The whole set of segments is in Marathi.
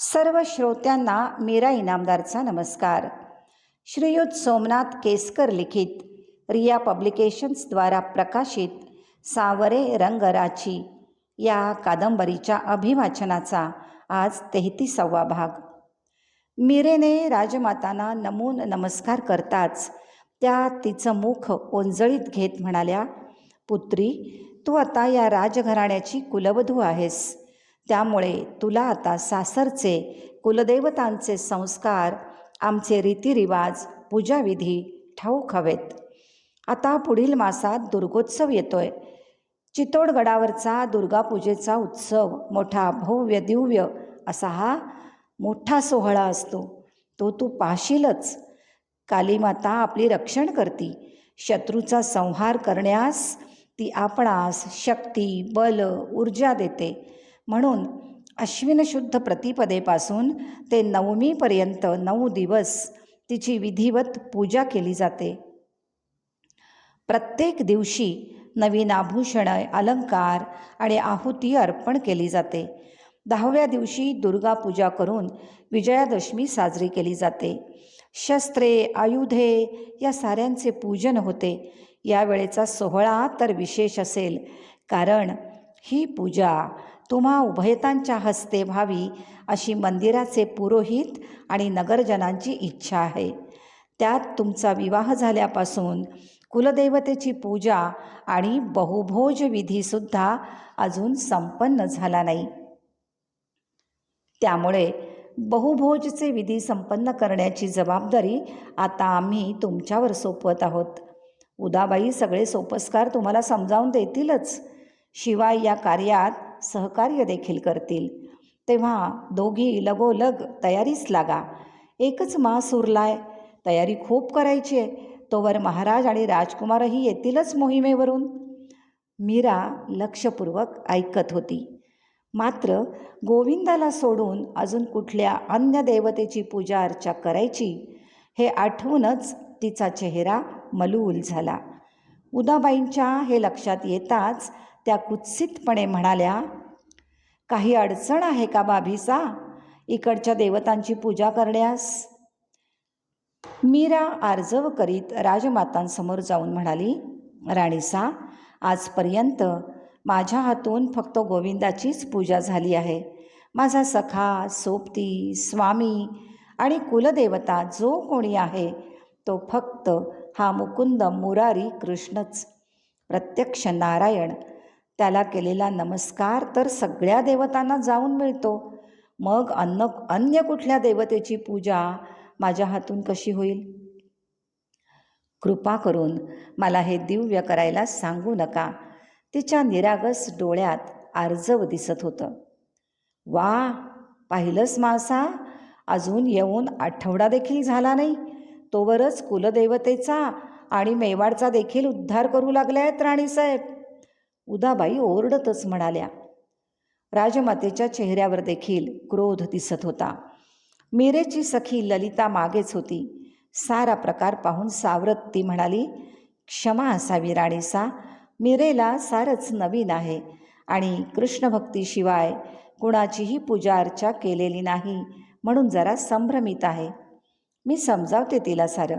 सर्व श्रोत्यांना मीरा इनामदारचा नमस्कार. श्रीयुत सोमनाथ केसकर लिखित रिया पब्लिकेशन्सद्वारा प्रकाशित सावरे रंगराची या कादंबरीच्या अभिवाचनाचा आज तेहतीसावा भाग. मीरेने राजमातांना नमून नमस्कार करताच त्या तिचं मुख ओंजळीत घेत म्हणाल्या पुत्री तू आता या राजघराण्याची कुलवधू आहेस. त्यामुळे तुला आता सासरचे कुलदेवतांचे संस्कार आमचे रीतिरिवाज पूजाविधी ठाऊक हवेत. आता पुढील मासात दुर्गोत्सव येतोय. चितोडगडावरचा दुर्गापूजेचा उत्सव मोठा भव्य दिव्य असा हा मोठा सोहळा असतो. तो तू पाहशीलच. कालीमाता आपली रक्षण करती. शत्रूचा संहार करण्यास ती आपणास शक्ती बल ऊर्जा देते. म्हणून अश्विन शुद्ध प्रतिपदेपासून ते नवमीपर्यंत नऊ दिवस तिची विधिवत पूजा केली जाते. प्रत्येक दिवशी नवीन आभूषणं अलंकार आणि आहुती अर्पण केली जाते. दहाव्या दिवशी दुर्गा पूजा करून विजयादशमी साजरी केली जाते. शस्त्रे आयुधे या साऱ्यांचे पूजन होते. यावेळेचा सोहळा तर विशेष असेल कारण ही पूजा तुम्हा उभयतांच्या हस्ते व्हावी अशी मंदिराचे पुरोहित आणि नगरजनांची इच्छा आहे. त्यात तुमचा विवाह झाल्यापासून कुलदेवतेची पूजा आणि बहुभोज विधीसुद्धा अजून संपन्न झाला नाही. त्यामुळे बहुभोजचे विधी संपन्न करण्याची जबाबदारी आता आम्ही तुमच्यावर सोपवत आहोत. उदाबाई सगळे सोपस्कार तुम्हाला समजावून देतीलच. शिवाय या कार्यात सहकार्य देखील करतील. तेव्हा दोघी लगोलग तयारीस लागा. एकच मास उरलाय. तयारी खूप करायची आहे. तोवर महाराज आणि राजकुमारही येतीलच मोहिमेवरून. मीरा लक्षपूर्वक ऐकत होती. मात्र गोविंदाला सोडून अजून कुठल्या अन्य देवतेची पूजा अर्चा करायची हे आठवूनच तिचा चेहरा मलूल झाला. उदाबाईंच्या हे लक्षात येताच त्या कुत्सितपणे म्हणाल्या काही अडचण आहे का बाभीसा? इकडच्या देवतांची पूजा करण्यास. मीरा आर्जव करीत राजमातांसमोर जाऊन म्हणाली राणीसा आजपर्यंत माझ्या हातून फक्त गोविंदाचीच पूजा झाली आहे. माझा सखा सोबती स्वामी आणि कुलदेवता जो कोणी आहे तो फक्त हा मुकुंद मुरारी कृष्णच. प्रत्यक्ष नारायण त्याला केलेला नमस्कार तर सगळ्या देवतांना जाऊन मिळतो. मग अन्न अन्य कुठल्या देवतेची पूजा माझ्या हातून कशी होईल? कृपा करून मला हे दिव्य करायला सांगू नका. तिच्या निरागस डोळ्यात आर्जव दिसत होतं. वा पाहिलंस मासा? अजून येऊन आठवडा देखील झाला नाही. तोवरच कुलदेवतेचा आणि मेवाडचा देखील उद्धार करू लागल्या आहेत राणीसाहेब. उदाबाई ओरडतच म्हणाल्या राजमातेच्या चेहऱ्यावर देखील क्रोध दिसत होता. मीरेची सखी ललिता मागेच होती. सारा प्रकार पाहून सावरत ती म्हणाली क्षमा असावी राणीसा मीरेला सारच नवीन आहे आणि कृष्णभक्तीशिवाय कुणाचीही पूजा अर्चा केलेली नाही म्हणून जरा संभ्रमित आहे. मी समजावते तिला सारं.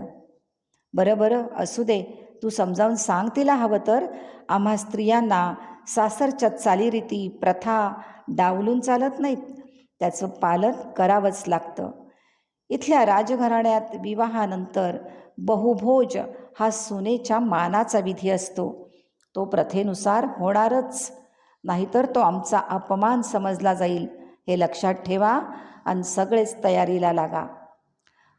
बरं बरं असू दे. तू समजावून सांग तिला हवं तर. आम्हा स्त्रियांना सासरच्या चालीरीती प्रथा डावलून चालत नाहीत. त्याचं पालन करावंच लागतं. इथल्या राजघराण्यात विवाहानंतर बहुभोज हा सुनेच्या मानाचा विधी असतो. तो प्रथेनुसार होणारच. नाहीतर तो आमचा अपमान समजला जाईल. हे लक्षात ठेवा आणि सगळेच तयारीला लागा.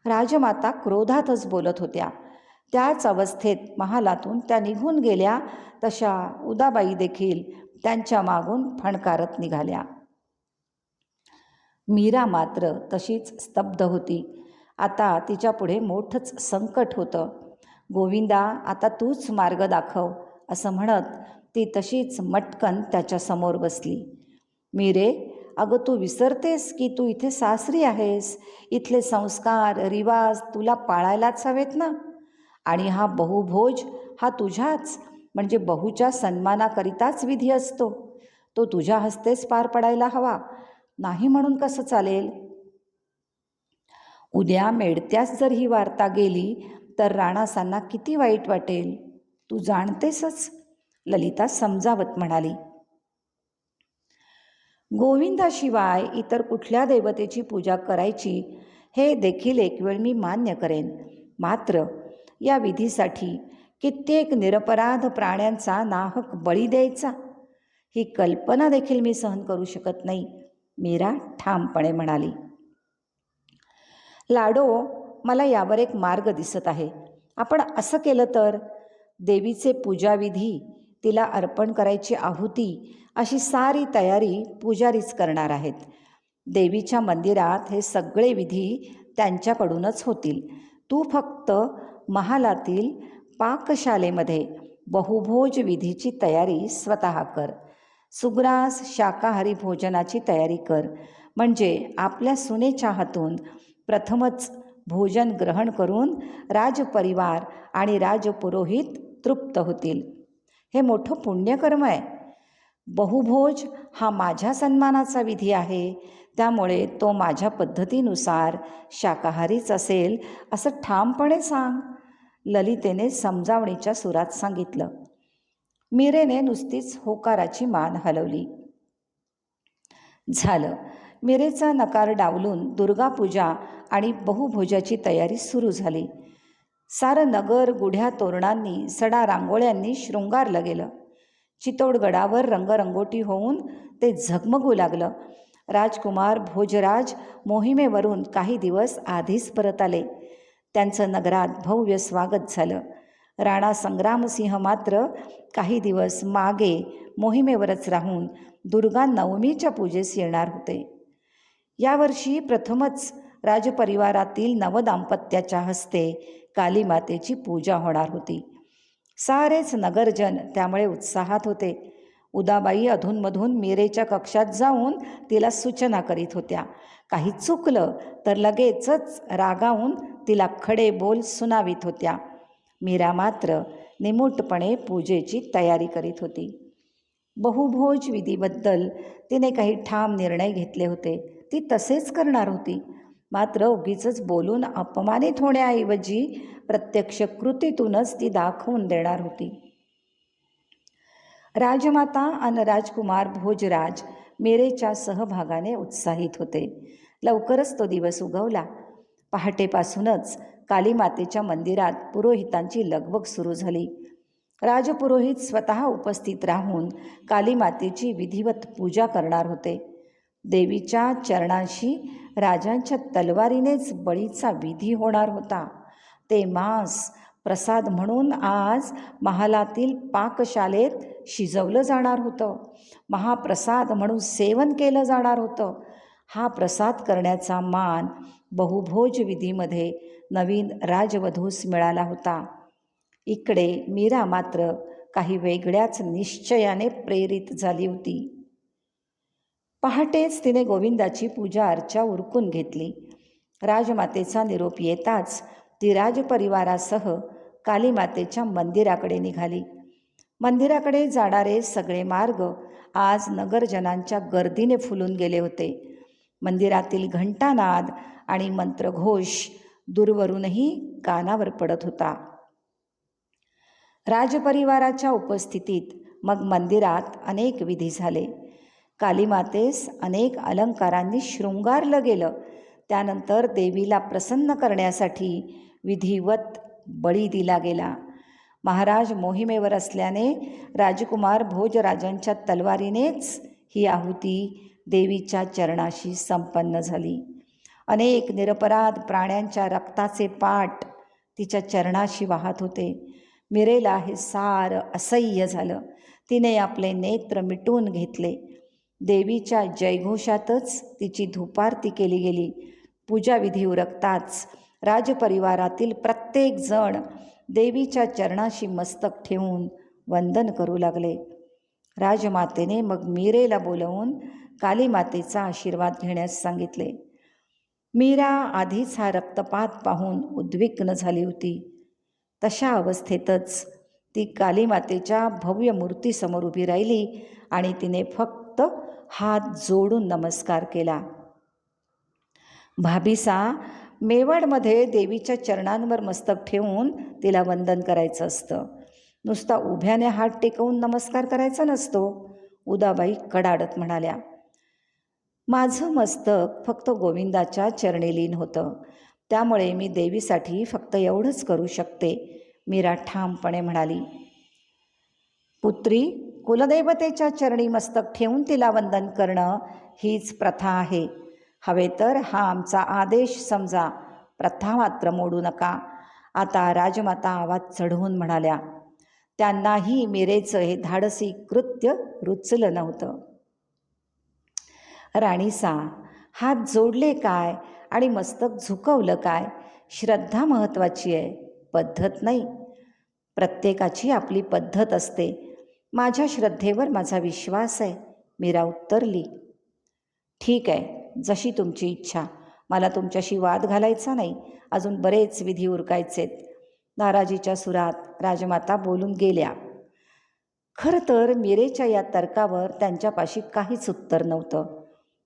राजमाता क्रोधातच बोलत होत्या. त्याच अवस्थेत महालातून त्या निघून गेल्या तशा उदाबाई देखील त्यांच्या मागून फणकारत निघाल्या. मीरा मात्र तशीच स्तब्ध होती. आता तिच्यापुढे मोठंच संकट होतं. गोविंदा आता तूच मार्ग दाखव असं म्हणत ती तशीच मटकन त्याच्यासमोर बसली. मीरे अगं तू विसरतेस की तू इथे सासरी आहेस? इथले संस्कार रिवाज तुला पाळायलाच हवेत ना? आणि हा बहुभोज हा तुझ्याच म्हणजे बहुच्या सन्मानाकरिताच विधी असतो. तो तुझ्या हस्तेच पार पडायला हवा. नाही म्हणून कसं चालेल? उद्या मेडत्यास जर ही वार्ता गेली तर राणासांना किती वाईट वाटेल? तू जाणतेसच. ललिता समजावत म्हणाली. गोविंदाशिवाय इतर कुठल्या देवतेची पूजा करायची हे देखील एक वेळ मी मान्य करेन. मात्र या विधीसाठी कित्येक निरपराध प्राण्यांचा नाहक बळी द्यायचा. ही कल्पना देखील मी सहन करू शकत नाही मीरा ठामपणे म्हणाली. लाडो मला यावर एक मार्ग दिसत आहे. आपण असं केलं तर? देवीचे पूजाविधी तिला अर्पण करायची आहुती अशी सारी तयारी पुजारीच करणार आहेत. देवीच्या मंदिरात हे सगळे विधी त्यांच्याकडूनच होतील. तू फक्त महालातील पाकशालेमध्ये बहुभोज विधीची तयारी स्वतः कर. सुग्रास शाकाहारी भोजनाची तयारी कर. म्हणजे आपल्या सुनेच्या हातून प्रथमच भोजन ग्रहण करून राजपरिवार आणि राजपुरोहित तृप्त होतील. हे मोठं पुण्यकर्म आहे. बहुभोज हा माझ्या सन्मानाचा विधी आहे. त्यामुळे तो माझ्या पद्धतीनुसार शाकाहारीच असेल असं ठामपणे सांग. ललितेने समजावणीच्या सुरात सांगितलं. मिरेने नुसतीच होकाराची मान हलवली. झालं. मिरेचा नकार डावलून दुर्गापूजा आणि बहुभोजाची तयारी सुरू झाली. सारं नगर गुढ्या तोरणांनी सडा रांगोळ्यांनी शृंगारलं गेलं. चितोडगडावर रंगरंगोटी होऊन ते झगमगू लागलं. राजकुमार भोजराज मोहिमेवरून काही दिवस आधीच परत आले. त्यांचं नगरात भव्य स्वागत झालं. राणा संग्रामसिंह मात्र काही दिवस मागे मोहिमेवरच राहून दुर्गा नवमीच्या पूजेस येणार होते. यावर्षी प्रथमच राजपरिवारातील नवदाम्पत्याच्या हस्ते कालीमातेची पूजा होणार होती. सारेच नगरजन त्यामुळे उत्साहात होते. उदाबाई अधूनमधून मीरेच्या कक्षात जाऊन तिला सूचना करीत होत्या. काही चुकलं तर लगेचच रागावून तिला खडे बोल सुनावित होत्या. मीरा मात्र निमूटपणे पूजेची तयारी करीत होती. बहुभोज विधीबद्दल तिने काही ठाम निर्णय घेतले होते. ती तसेच करणार होती. मात्र उगीच बोलून अपमानित होण्याऐवजी प्रत्यक्ष कृतीतूनच ती दाखवून देणार होती. राजमाता आणि राजकुमार भोजराज मेरेच्या सहभागाने उत्साहित होते. लवकरच तो दिवस उगवला. पहाटेपासूनच कालीमातेच्या मंदिरात पुरोहितांची लगबग सुरू झाली. राजपुरोहित स्वतः उपस्थित राहून कालीमातेची विधिवत पूजा करणार होते. देवीच्या चरणांशी राजांच्या तलवारीनेच बळीचा विधी होणार होता. ते मांस प्रसाद म्हणून आज महालातील पाकशालेत शिजवलं जाणार होतं. महाप्रसाद म्हणून सेवन केलं जाणार होतं. हा प्रसाद करण्याचा मान बहुभोज विधीमध्ये नवीन राजवधूस मिळाला होता. इकडे मीरा मात्र काही वेगळ्याच निश्चयाने प्रेरित झाली होती. पहाटेच तिने गोविंदाची पूजा अर्चा उरकून घेतली. राजमातेचा निरोप येताच ती राजपरिवारासह कालीमातेच्या मंदिराकडे निघाली. मंदिराकडे जाणारे सगळे मार्ग आज नगरजनांच्या गर्दीने फुलून गेले होते. मंदिरातील घंटानाद आणि मंत्रघोष दूरवरूनही कानावर पडत होता. राजपरिवाराच्या उपस्थितीत मग मंदिरात अनेक विधी झाले. कालीमातेस अनेक अलंकारांनी शृंगारलं गेलं. त्यानंतर देवीला प्रसन्न करण्यासाठी विधिवत बळी दिला गेला. महाराज मोहिमेवर असल्याने राजकुमार भोजराजांच्या तलवारीनेच ही आहुती देवीच्या चरणाशी संपन्न झाली. अनेक निरपराध प्राण्यांच्या रक्ताचे पाट तिच्या चरणाशी वाहत होते. मिरेला हे सार असह्य झालं. तिने आपले नेत्र मिटून घेतले. देवीच्या जयघोषातच तिची धुपारती केली गेली. पूजाविधी उरकताच राजपरिवारातील प्रत्येक जण देवीच्या चरणाशी मस्तक ठेवून वंदन करू लागले. राजमातेने मग मीरेला बोलवून कालीमातेचा आशीर्वाद घेण्यास सांगितले. मीरा आधीच हा रक्तपात पाहून उद्विग्न झाली होती. तशा अवस्थेतच ती कालीमातेच्या भव्य मूर्तीसमोर उभी राहिली आणि तिने फक्त हात जोडून नमस्कार केला. भाभिसा मेवाडमध्ये देवीच्या चरणांवर मस्तक ठेवून तिला वंदन करायचं असतं. नुसता उभ्याने हात टेकवून नमस्कार करायचा नसतो. उदाबाई कडाडत म्हणाल्या माझं मस्तक फक्त गोविंदाच्या चरणीलीन होतं. त्यामुळे मी देवीसाठी फक्त एवढंच करू शकते मीरा ठामपणे म्हणाली. पुत्री कुलदैवतेच्या चरणी मस्तक ठेवून तिला वंदन करणं हीच प्रथा आहे. हवे तर हा आमचा आदेश समजा. प्रथा मात्र मोडू नका. आता राजमाता आवाज चढवून म्हणाल्या त्यांनाही मिरेचं हे धाडसी कृत्य रुचलं नव्हतं. राणीसा हात जोडले काय आणि मस्तक झुकवलं काय? श्रद्धा महत्त्वाची आहे. पद्धत नाही. प्रत्येकाची आपली पद्धत असते. माझ्या श्रद्धेवर माझा विश्वास आहे. मीरा उत्तरली. ठीक आहे. जशी तुमची इच्छा. मला तुमच्याशी वाद घालायचा नाही. अजून बरेच विधी उरकायचेत. नाराजीच्या सुरात राजमाता बोलून गेल्या. खरं तर मिरेच्या या तर्कावर त्यांच्यापाशी काहीच उत्तर नव्हतं.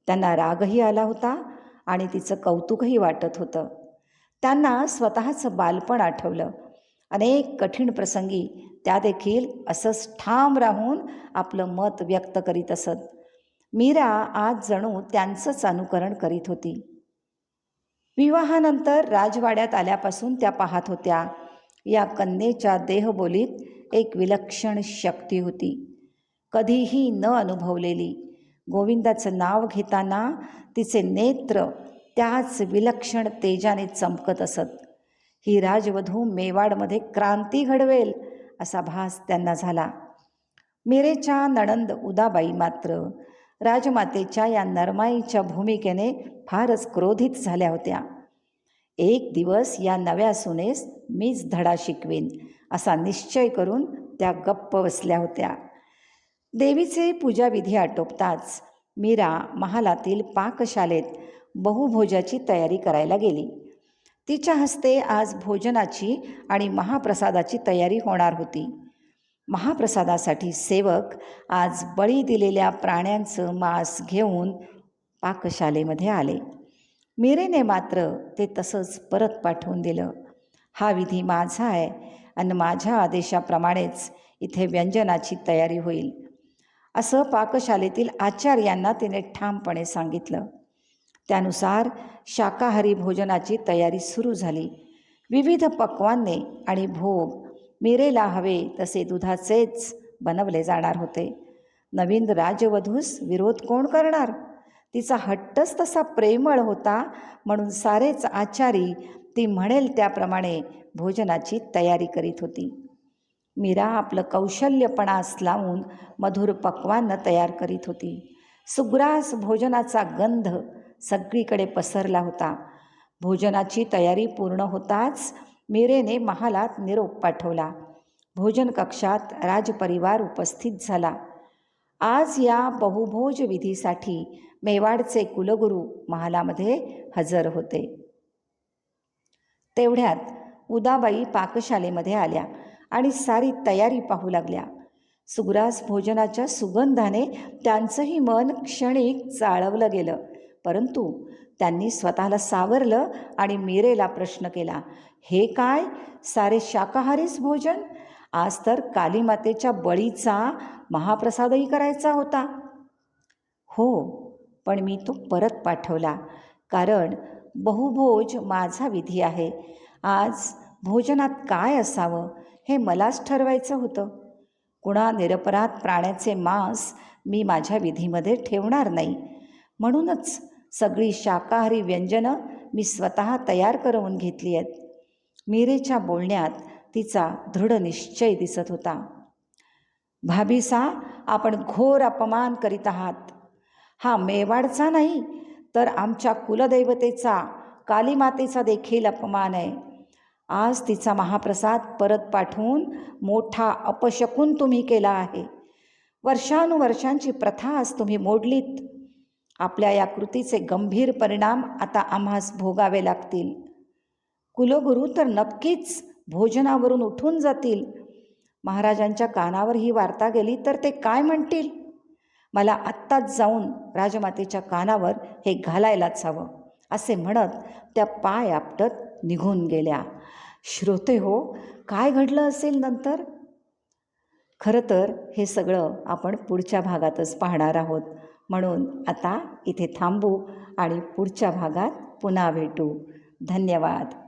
त्यांना रागही आला होता आणि तिचं कौतुकही वाटत होतं. त्यांना स्वतःचं बालपण आठवलं. अनेक कठीण प्रसंगी त्या देखील असंच ठाम राहून आपलं मत व्यक्त करीत असत. मीरा आज जणू त्यांचंच अनुकरण करीत होती. विवाहानंतर राजवाड्यात आल्यापासून त्या पाहत होत्या. या कन्येच्या देहबोलीत एक विलक्षण शक्ती होती. कधीही न अनुभवलेली. गोविंदाचं नाव घेताना तिचे नेत्र त्याच विलक्षण तेजाने चमकत असत. ही राजवधू मेवाडमध्ये क्रांती घडवेल असा भास त्यांना झाला. मेरेच्या नणंद उदाबाई मात्र राजमातेच्या या नरमाईच्या भूमिकेने फारच क्रोधित झाल्या होत्या. एक दिवस या नव्या सुनेस मीच धडा शिकवीन असा निश्चय करून त्या गप्प बसल्या होत्या. देवीचे पूजाविधी आटोपताच मीरा महालातील पाकशालेत बहुभोजाची तयारी करायला गेली. तिच्या हस्ते आज भोजनाची आणि महाप्रसादाची तयारी होणार होती. महाप्रसादासाठी सेवक आज बळी दिलेल्या प्राण्यांचं मांस घेऊन पाकशालेमध्ये आले. मीरेने मात्र ते तसंच परत पाठवून दिलं. हा विधी माझा आहे आणि माझ्या आदेशाप्रमाणेच इथे व्यंजनाची तयारी होईल. असं पाकशालेतील आचार्यांना तिने ठामपणे सांगितलं. त्यानुसार शाकाहारी भोजनाची तयारी सुरू झाली. विविध पक्वांने आणि भोग मिरेला हवे तसे दुधाचेच बनवले जाणार होते. नवीन राजवधूस विरोध कोण करणार? तिचा हट्टच तसा प्रेमळ होता म्हणून सारेच आचारी ती म्हणेल त्याप्रमाणे भोजनाची तयारी करीत होती. मीरा आपलं कौशल्यपणास लावून मधुर पक्वान्न तयार करीत होती. सुग्रास भोजनाचा गंध सगळीकडे पसरला होता. भोजनाची तयारी पूर्ण होताच मीरेने महालात निरोप पाठवला. भोजन कक्षात राजपरिवार उपस्थित झाला. आज या बहुभोज विधीसाठी मेवाडचे कुलगुरू महालामध्ये हजर होते. तेवढ्यात उदाबाई पाकशालेमध्ये आल्या आणि सारी तयारी पाहू लागल्या. सुग्रास भोजनाच्या सुगंधाने त्यांचंही मन क्षणिक चाळवलं गेलं. परंतु त्यांनी स्वतःला सावरलं आणि मीरेला प्रश्न केला हे काय? सारे शाकाहारीच भोजन? आज तर कालीमातेच्या बळीचा महाप्रसादही करायचा होता. हो पण मी तो परत पाठवला कारण बहुभोज माझा विधी आहे. आज भोजनात काय असावं हे मलाच ठरवायचं होतं. कुणा निरपराध प्राण्याचे मांस मी माझ्या विधीमध्ये ठेवणार नाही. म्हणूनच सगळी शाकाहारी व्यंजनं मी स्वतः तयार करवून घेतली आहेत. मीरेच्या बोलण्यात तिचा दृढ निश्चय दिसत होता. भाभीसा आपण घोर अपमान करीत आहात. हा मेवाडचा नाही तर आमच्या कुलदैवतेचा कालीमातेचा देखील अपमान आहे. आज तिचा महाप्रसाद परत पाठवून मोठा अपशकून तुम्ही केला आहे. वर्षानुवर्षांची प्रथा आज तुम्ही मोडलीत. आपल्या या कृतीचे गंभीर परिणाम आता आम्हास भोगावे लागतील. कुलगुरू तर नक्कीच भोजनावरून उठून जातील. महाराजांच्या कानावर ही वार्ता गेली तर ते काय म्हणतील? मला आत्ताच जाऊन राजमातेच्या कानावर हे घालायलाच हवं असे म्हणत त्या पाय आपटत निघून गेल्या. श्रोते हो काय घडलं असेल नंतर? खरं तर हे सगळं आपण पुढच्या भागातच पाहणार आहोत. म्हणून आता इथे थांबू आणि पुढच्या भागात पुन्हा भेटू. धन्यवाद.